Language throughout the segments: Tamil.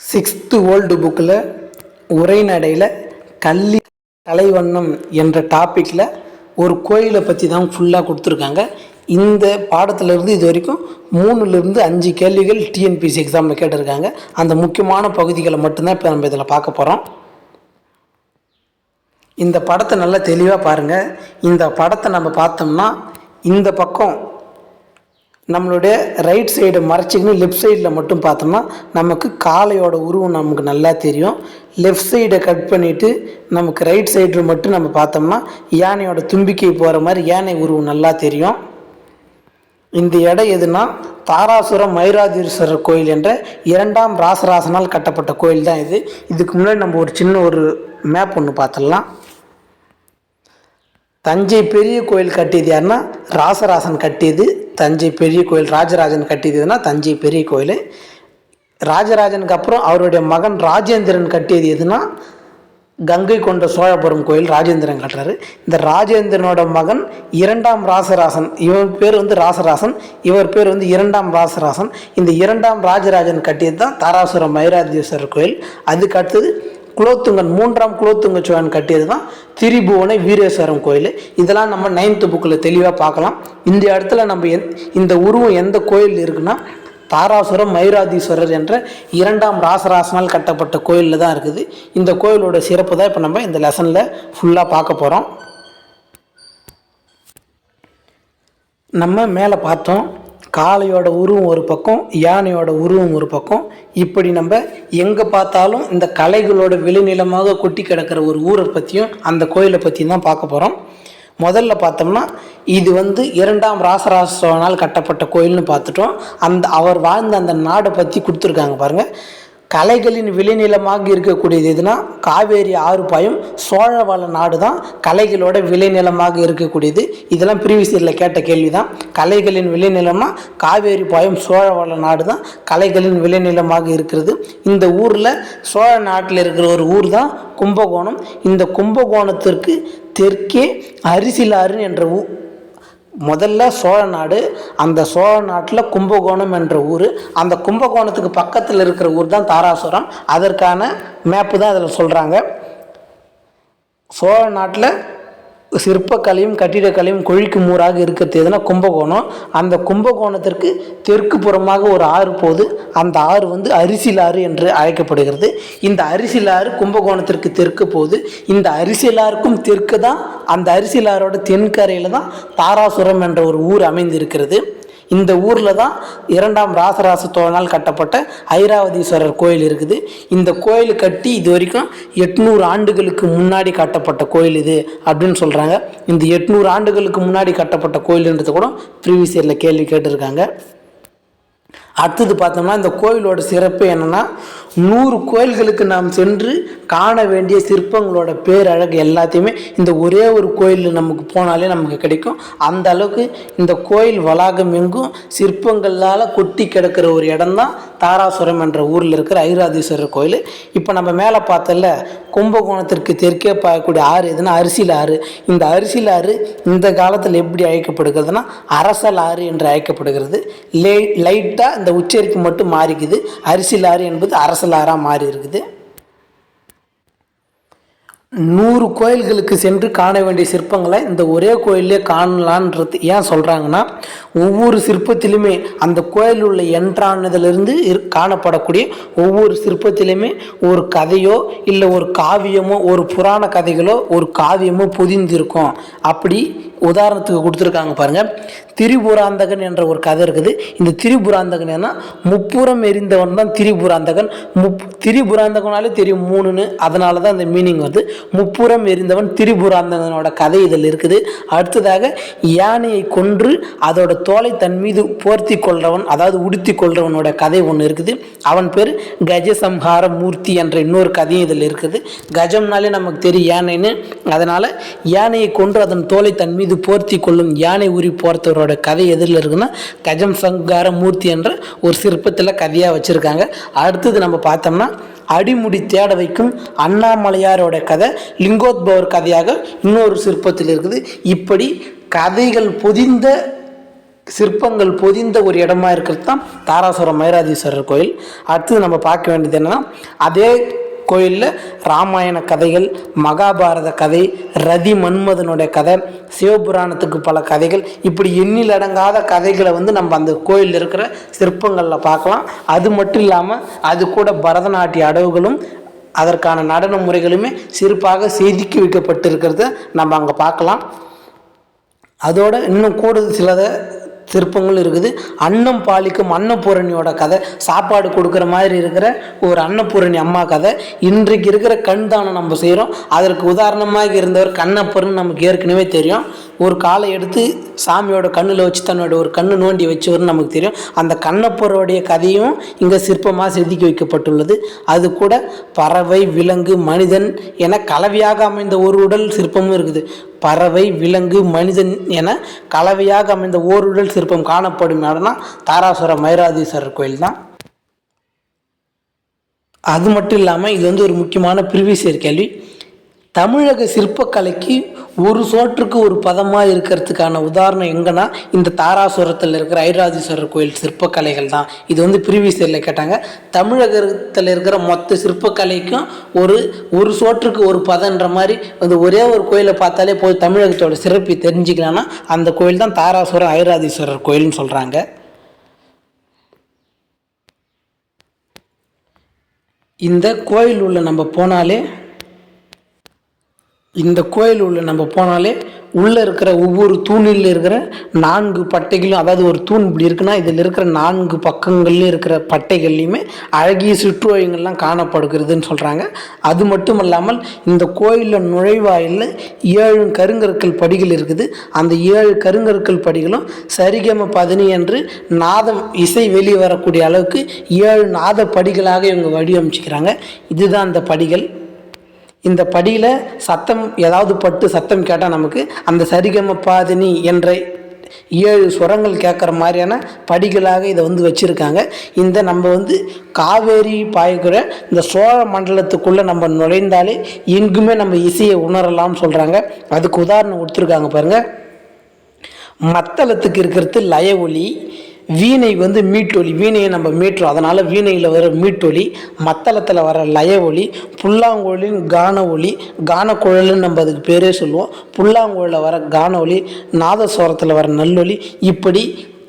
சிக்ஸ்த்து ஓல்டு புக்கில் உரைநடையில் கள்ளி கலைவண்ணம் என்ற டாப்பிக்கில் ஒரு கோயிலை பற்றி தான் ஃபுல்லாக கொடுத்துருக்காங்க. இந்த பாடத்திலிருந்து இது வரைக்கும் மூணுலேருந்து அஞ்சு கேள்விகள் டிஎன்பிசி எக்ஸாமில் கேட்டிருக்காங்க. அந்த முக்கியமான பகுதிகளை மட்டும்தான் இப்போ நம்ம இதில் பார்க்க போகிறோம். இந்த படத்தை நல்லா தெளிவாக பாருங்கள் இந்த படத்தை நம்ம பார்த்தோம்னா இந்த பக்கம் நம்மளுடைய ரைட் சைடு மறைச்சிக்கின்னு லெஃப்ட் சைடில் மட்டும் பார்த்தோம்னா நமக்கு காளையோட உருவம் நமக்கு நல்லா தெரியும். லெஃப்ட் சைடை கட் பண்ணிவிட்டு நமக்கு ரைட் சைடு மட்டும் நம்ம பார்த்தோம்னா யானையோட தும்பிக்கை போகிற மாதிரி யானை உருவம் நல்லா தெரியும். இந்த இடம் எதுனா தாராசுரம் மயூராதீஸ்வரர் கோயில் என்ற இரண்டாம் ராசராசனால் கட்டப்பட்ட கோயில் தான் இது. இதுக்கு முன்னாடி நம்ம ஒரு சின்ன ஒரு மேப் ஒன்று பார்த்துடலாம். தஞ்சை பெரிய கோயில் கட்டியது யாருன்னா ராசராசன் கட்டியது தஞ்சை பெரிய கோயில் ராஜராஜன் கட்டியதுன்னா தஞ்சை பெரிய கோயில். ராஜராஜனுக்கு அப்புறம் அவருடைய மகன் ராஜேந்திரன் கட்டியது எதுனா கங்கை கொண்ட சோழபுரம் கோயில் ராஜேந்திரன் கட்டுறாரு. இந்த ராஜேந்திரனோட மகன் இரண்டாம் ராசராசன் இவன் பேர் வந்து ராசராசன் இவர் பேர் வந்து இரண்டாம் ராசராசன். இந்த இரண்டாம் ராஜராஜன் கட்டியது தான் தாராசுரம் மயிராதீஸ்வரர் கோயில். அதுக்கு அடுத்தது குலோத்துங்கன் மூன்றாம் குலோத்துங்க சோழன் கட்டியது தான் திரிபுவனை வீரேஸ்வரம் கோயில். இதெல்லாம் நம்ம நைன்த்து புக்கில் தெளிவாக பார்க்கலாம். இந்த இடத்துல நம்ம எந் இந்த உருவம் எந்த கோயில் இருக்குன்னா தாராசுரம் மயூராதீஸ்வரர் என்ற இரண்டாம் ராசராசனால் கட்டப்பட்ட கோயிலில் தான் இருக்குது. இந்த கோயிலோட சிறப்பு தான் இப்போ நம்ம இந்த லெசனில் ஃபுல்லாக பார்க்க போகிறோம் நம்ம மேலே பார்த்தோம். காளையோட உருவம் ஒரு பக்கம் யானையோட உருவம் ஒரு பக்கம். இப்படி நம்ம எங்கே பார்த்தாலும் இந்த கலைகளோட விளைநிலமாக கொட்டி கிடக்கிற ஒரு ஊரை பற்றியும் அந்த கோயிலை பற்றியும் தான் பார்க்க போகிறோம் முதல்ல பார்த்தோம்னா இது வந்து இரண்டாம் ராசராசோனால் கட்டப்பட்ட கோயில்னு பார்த்துட்டோம். அந்த அவர் வாழ்ந்த அந்த நாடை பற்றி கொடுத்துருக்காங்க பாருங்கள் கலைகளின் விளைநிலமாக இருக்கக்கூடியது எதுனா காவேரி ஆறு பாயும் சோழவள நாடு தான் கலைகளோட விளைநிலமாக இருக்கக்கூடியது. இதெல்லாம் ப்ரீவியஸ் இயரில் கேட்ட கேள்வி தான் கலைகளின் விளைநிலம்னா காவேரி பாயும் சோழவள நாடு தான் கலைகளின் விளைநிலமாக இருக்கிறது. இந்த ஊரில் சோழ நாட்டில் இருக்கிற ஒரு ஊர் தான் கும்பகோணம். இந்த கும்பகோணத்திற்கு தெற்கே அரிசிலாறு என்ற ஊ முதல்ல சோழ நாடு அந்த சோழ நாட்டில் கும்பகோணம் என்ற ஊர் அந்த கும்பகோணத்துக்கு பக்கத்தில் இருக்கிற ஊர் தான் தாராசுரம். அதற்கான மேப்பு தான் அதில் சொல்கிறாங்க சோழ நாட்டில் சிற்பக்கலையும் கட்டிடக்கலையும் கொழிக்கும் ஊராக இருக்கிறது எதுனா கும்பகோணம். அந்த கும்பகோணத்திற்கு தெற்கு புறமாக ஒரு ஆறு போகுது. அந்த ஆறு வந்து அரிசிலாறு என்று அழைக்கப்படுகிறது. இந்த அரிசிலாறு கும்பகோணத்திற்கு தெற்கு போகுது. இந்த அரிசிலாருக்கும் தெற்கு தான் அந்த அரிசிலாரோட தென்கரையில் தான் தாராசுரம் என்ற ஒரு ஊர் அமைந்திருக்கிறது. இந்த ஊரில் தான் இரண்டாம் ராசராச சோழனால் கட்டப்பட்ட ஐராவதீஸ்வரர் கோயில் இருக்குது. இந்த கோயில் கட்டி இது வரைக்கும் எட்நூறு ஆண்டுகளுக்கு முன்னாடி கட்டப்பட்ட கோயில் இது அப்படின்னு சொல்கிறாங்க இந்த எட்நூறு ஆண்டுகளுக்கு முன்னாடி கட்டப்பட்ட கோயில்ன்றது கூட ப்ரீவியஸ் இயரில் கேள்வி கேட்டிருக்காங்க. அடுத்தது பார்த்தோம்னா இந்த கோயிலோட சிறப்பு என்னென்னா நூறு கோயில்களுக்கு நாம் சென்று காண வேண்டிய சிற்பங்களோட பேரழகு எல்லாத்தையுமே இந்த ஒரே ஒரு கோயிலில் நமக்கு போனாலே நமக்கு கிடைக்கும். அந்த அளவுக்கு இந்த கோயில் வளாகம் எங்கும் சிற்பங்களால் கொட்டி கிடக்கிற ஒரு இடம்தான் தாராசுரம் என்ற ஊரில் இருக்கிற ஐராதீஸ்வரர் கோயில். இப்போ நம்ம மேலே பார்த்தல கும்பகோணத்திற்கு தெற்கே பார்க்கக்கூடிய ஆறு எதுனா அரிசியில் ஆறு. இந்த அரிசியில் ஆறு இந்த காலத்தில் எப்படி அழைக்கப்படுகிறதுனா அரசல் ஆறு என்று அழைக்கப்படுகிறது. லே லைட்டாக அந்த உச்சரிப்பு மட்டும் மாறிக்குது. அரிசிலாறு என்பது அரசலாராக மாறி இருக்குது. நூறு கோயில்களுக்கு சென்று காண வேண்டிய சிற்பங்களை இந்த ஒரே கோயிலே காணலான்றது ஏன் சொல்கிறாங்கன்னா ஒவ்வொரு சிற்பத்திலுமே அந்த கோயில் உள்ள என்றானதுலேருந்து காணப்படக்கூடிய ஒவ்வொரு சிற்பத்திலுமே ஒரு கதையோ இல்லை ஒரு காவியமோ ஒரு புராண கதைகளோ ஒரு காவியமோ பொதிந்திருக்கும். அப்படி உதாரணத்துக்கு கொடுத்துருக்காங்க பாருங்கள் திரிபுராந்தகன் என்ற ஒரு கதை இருக்குது. இந்த திரிபுராந்தகன் ஏன்னா முப்புறம் எரிந்தவன் தான் திரிபுராந்தகன். முப் திரிபுராந்தகனாலே தெரியும் மூணுன்னு. அதனால தான் அந்த மீனிங் வந்து முப்புறம் எரிந்தவன் திரிபுராந்தகனோட கதை இதில் இருக்குது. அடுத்ததாக யானையை கொன்று அதோட தோலை தன் மீது போர்த்தி கொள்றவன் அதாவது உடுத்தி கொள்றவனோட கதை ஒன்று இருக்குது. அவன் பேர் கஜசம்ஹார மூர்த்தி என்ற இன்னொரு கதையும் இதில் இருக்குது. கஜம்னாலே நமக்கு தெரியும் யானைன்னு. அதனால் யானையை கொன்று அதன் தோலை தன் மீது போர்த்தி கொள்ளும் யானை உரி போர்த்தவரோட கதை எதிரில் இருக்குன்னா கஜம் சங்கார மூர்த்தி என்ற ஒரு சிற்பத்தில் கதையாக வச்சுருக்காங்க. அடுத்தது நம்ம பார்த்தோம்னா அடிமுடி தேட வைக்கும் அண்ணாமலையாரோட கதை லிங்கோத்பவர் கதையாக இன்னொரு சிற்பத்தில் இருக்குது. இப்படி கதைகள் பொதிந்த சிற்பங்கள் பொதிந்த ஒரு இடமா இருக்கிறது தான் தாராசுரம் மயிராதீஸ்வரர் கோயில். அடுத்தது நம்ம பார்க்க வேண்டியது என்னன்னா அதே கோயிலில் ராமாயண கதைகள் மகாபாரத கதை ரதி மன்மதனுடைய கதை சிவபுராணத்துக்கு பல கதைகள் இப்படி எண்ணில் அடங்காத கதைகளை வந்து நம்ம அந்த கோயிலில் இருக்கிற சிற்பங்களில் பார்க்கலாம். அது மட்டும் இல்லாமல் அது கூட பரதநாட்டிய அடவுகளும் அதற்கான நடன முறைகளுமே சிறப்பாக செதுக்கி வைக்கப்பட்டிருக்கிறத நம்ம அங்கே பார்க்கலாம். அதோட இன்னும் கூடுதல் சிலதை சிற்பங்கள் இருக்குது. அன்னம் பாலிக்கும் அன்னபூரணியோட கதை. சாப்பாடு கொடுக்குற மாதிரி இருக்கிற ஒரு அன்னபூரணி அம்மா கதை. இன்றைக்கு இருக்கிற கண் தானம் நம்ம செய்கிறோம் அதற்கு உதாரணமாக இருந்தவர் கண்ணப்பர்னு நமக்கு ஏற்கனவே தெரியும். ஒரு காலை எடுத்து சாமியோட கண்ணில் வச்சு தன்னோட ஒரு கண்ணு நோண்டி வச்சவர்னு நமக்கு தெரியும். அந்த கண்ணப்பருடைய கதையும் இங்கே சிற்பமாக செதுக்கி வைக்கப்பட்டுள்ளது. அது கூட பறவை விலங்கு மனிதன் என கலவையாக அமைந்த ஒரு உடல் சிற்பமும் இருக்குது. பறவை விலங்கு மனிதன் என கலவையாக அமைந்த ஓருடல் சிற்பம் காணப்படும் இடம்னா தாராசுர மயிராதீஸ்வரர் கோயில் தான். அது மட்டும் இல்லாமல் இது வந்து ஒரு முக்கியமான ப்ரிவிசியர் கேள்வி தமிழக சிற்பக்கலைக்கு ஒரு சோற்றுக்கு ஒரு பதமாக இருக்கிறதுக்கான உதாரணம் எங்கன்னா இந்த தாராசுரத்தில் இருக்கிற ஐராதீஸ்வரர் கோயில் சிற்பக்கலைகள் தான். இது வந்து ப்ரீவியஸில் கேட்டாங்க. தமிழகத்தில் இருக்கிற மொத்த சிற்பக்கலைக்கும் ஒரு ஒரு சோற்றுக்கு ஒரு பதன்ற மாதிரி வந்து ஒரே ஒரு கோயிலை பார்த்தாலே போய் தமிழகத்தோட சிறப்பை தெரிஞ்சுக்கலாம்னா அந்த கோயில் தான் தாராசுரம் ஐராதீஸ்வரர் கோயில்னு சொல்கிறாங்க இந்த கோயில் உள்ள நம்ம போனாலே இந்த கோயில் உள்ள நம்ம போனாலே உள்ளே இருக்கிற ஒவ்வொரு தூணில் இருக்கிற நான்கு பட்டைகளும் அதாவது ஒரு தூண் இப்படி இருக்குன்னா இதில் இருக்கிற நான்கு பக்கங்கள்லையும் இருக்கிற பட்டைகள்லையுமே அழகிய சுற்றுவயங்கள்லாம் காணப்படுகிறதுன்னு சொல்கிறாங்க அது மட்டும் இல்லாமல் இந்த கோயிலில் நுழைவாயிலில் ஏழு கருங்கற்கள் படிகள் இருக்குது. அந்த ஏழு கருங்கற்கள் படிகளும் சரிகம பதினி என்று நாதம் இசை வெளியே வரக்கூடிய அளவுக்கு ஏழு நாத படிகளாக இவங்க வடிவமைச்சிக்கிறாங்க. இதுதான் அந்த படிகள். இந்த படியில் சத்தம் ஏதாவது பட்டு சத்தம் கேட்டால் நமக்கு அந்த சரிகம பாதினி என்ற ஏழு சுரங்கள் கேட்குற மாதிரியான படிகளாக இதை வந்து வச்சுருக்காங்க. இந்த நம்ம வந்து காவேரி பாய்கிற இந்த சோழ மண்டலத்துக்குள்ளே நம்ம நுழைந்தாலே எங்குமே நம்ம இசையை உணரலாம்னு சொல்கிறாங்க அதுக்கு உதாரணம் கொடுத்துருக்காங்க பாருங்கள் மத்தளத்துக்கு இருக்கிறது லய ஒலி வீணை வந்து மீட்டொலி வீணையை நம்ம மீட்டுறோம். அதனால் வீணையில் வர மீட்டொலி மத்தளத்தில் வர லய ஒலி புல்லாங்குழலின் கான ஒலி கானக்குழல்னு நம்ம அதுக்கு பேரே சொல்லுவோம். புல்லாங்குழலில் வர கான ஒலி நாதஸ்வரத்தில் வர நல்லொலி இப்படி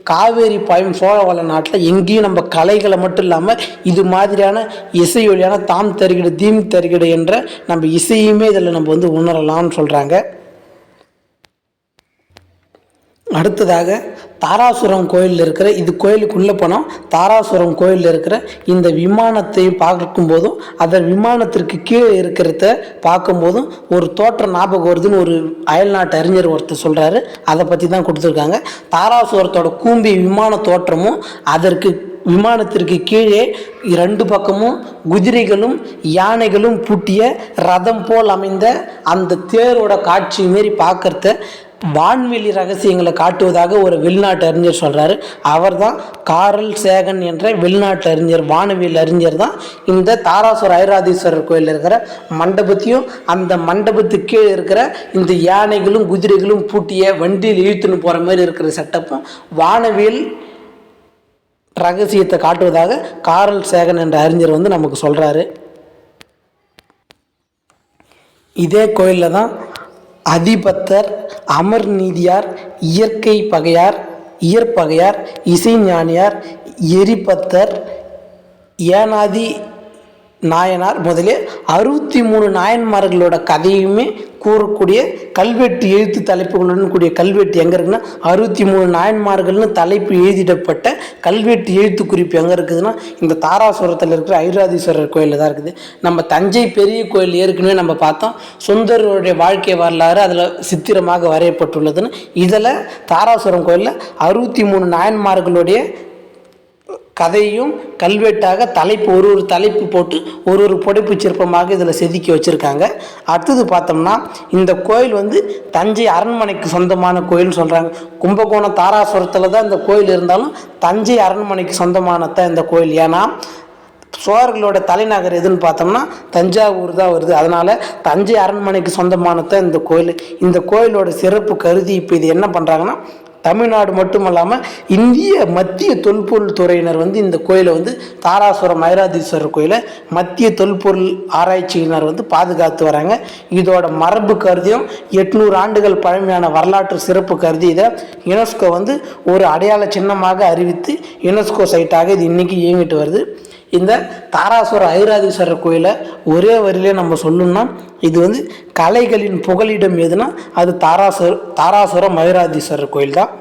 காவேரி பாயும் சோழவள நாட்டில் எங்கேயும் நம்ம கலைகளை மட்டும் இல்லாமல் இது மாதிரியான இசையொலியான தாம் தருகிடு தீம் தருகிடு என்ற நம்ம இசையுமே இதில் நம்ம வந்து உணரலாம்னு சொல்கிறாங்க அடுத்ததாக தாராசுரம் கோயிலில் இருக்கிற இது கோயிலுக்குள்ளே போனோம் தாராசுரம் கோயிலில் இருக்கிற இந்த விமானத்தை பார்க்கும்போதும் அதன் விமானத்திற்கு கீழே இருக்கிறத பார்க்கும்போதும் ஒரு தோற்றம் ஞாபகம் வருதுன்னு ஒரு அயல்நாட்டு அறிஞர் ஒருத்தர் சொல்கிறாரு அதை பற்றி தான் கொடுத்துருக்காங்க. தாராசுரத்தோட கூம்பி விமான தோற்றமும் அதற்கு விமானத்திற்கு கீழே இரண்டு பக்கமும் குதிரைகளும் யானைகளும் பூட்டிய ரதம் போல் அமைந்த அந்த தேரோட காட்சி மாரி பார்க்கறத வான்வெளி ரகசியங்களை காட்டுவதாக ஒரு வெளிநாட்டு அறிஞர் சொல்கிறாரு அவர் தான் காரல் சேகன் என்ற வெளிநாட்டு அறிஞர் வானவியல் அறிஞர் தான். இந்த தாராசுர ஐராதீஸ்வரர் கோயிலில் இருக்கிற மண்டபத்தையும் அந்த மண்டபத்துக்கு கீழே இருக்கிற இந்த யானைகளும் குதிரைகளும் பூட்டிய வண்டியில் இழுத்துன்னு போகிற மாதிரி இருக்கிற செட்டப்பும் வானவியல் ரகசியத்தை காட்டுவதாக காரல் சேகன் என்ற அறிஞர் வந்து நமக்கு சொல்கிறாரு இதே கோயிலில் தான் அதிபத்தர் அமர் நீதியார் இயற்கை பகையார் இயற்பகையார் இசைஞானியார் எரிபத்தர் ஏனாதி நாயனார் முதலே அறுபத்தி மூணு நாயன்மார்களோட கதையுமே கூறக்கூடிய கல்வெட்டு எழுத்து தலைப்புகளுடன் கூடிய கல்வெட்டு எங்கே இருக்குன்னா அறுபத்தி மூணு நாயன்மார்கள்னு தலைப்பு எழுதிடப்பட்ட கல்வெட்டு எழுத்து குறிப்பு எங்கே இருக்குதுன்னா இந்த தாராசுரத்தில் இருக்கிற ஐராதீஸ்வரர் கோயிலில் தான் இருக்குது. நம்ம தஞ்சை பெரிய கோயில் ஏற்கனவே நம்ம பார்த்தோம். சுந்தரருடைய வாழ்க்கை வரலாறு அதில் சித்திரமாக வரையப்பட்டுள்ளதுன்னு. இதில் தாராசுரம் கோயிலில் அறுபத்தி மூணு நாயன்மார்களுடைய கதையும் கல்வெட்டாக தலைப்பு ஒரு ஒரு தலைப்பு போட்டு ஒரு ஒரு புடைப்பு சிற்பமாக இதில் செதுக்கி வச்சுருக்காங்க. அடுத்தது பார்த்தோம்னா இந்த கோயில் வந்து தஞ்சை அரண்மனைக்கு சொந்தமான கோயில்னு சொல்கிறாங்க கும்பகோணம் தாராசுரத்தில் தான் இந்த கோயில் இருந்தாலும் தஞ்சை அரண்மனைக்கு சொந்தமானத்தான் இந்த கோயில். ஏன்னா சோழர்களோட தலைநகர் எதுன்னு பார்த்தோம்னா தஞ்சாவூர் தான் வருது. அதனால் தஞ்சை அரண்மனைக்கு சொந்தமானதான் இந்த கோயில். இந்த கோயிலோட சிறப்பு கருதி இப்போ இது என்ன பண்ணுறாங்கன்னா தமிழ்நாடு மட்டுமல்லாமல் இந்திய மத்திய தொல்பொருள் துறையினர் வந்து இந்த கோயிலை வந்து தாராசுரம் ஐராதீஸ்வரர் கோயிலை மத்திய தொல்பொருள் ஆராய்ச்சியினர் வந்து பாதுகாத்து வராங்க. இதோட மரபு கருதியும் எட்நூறு ஆண்டுகள் பழமையான வரலாற்று சிறப்பு கருதி இதை யுனெஸ்கோ வந்து ஒரு அடையாள சின்னமாக அறிவித்து யுனெஸ்கோ சைட்டாக இது இன்றைக்கி இயங்கிட்டு வருது. இந்த தாராசுர ஐராதீஸ்வரர் கோயிலை ஒரே வரியிலே நம்ம சொல்லணும்னா இது வந்து கலைகளின் புகலிடம் எதுனா அது தாராசுர தாராசுரம் ஐராதீஸ்வரர் கோயில் தான்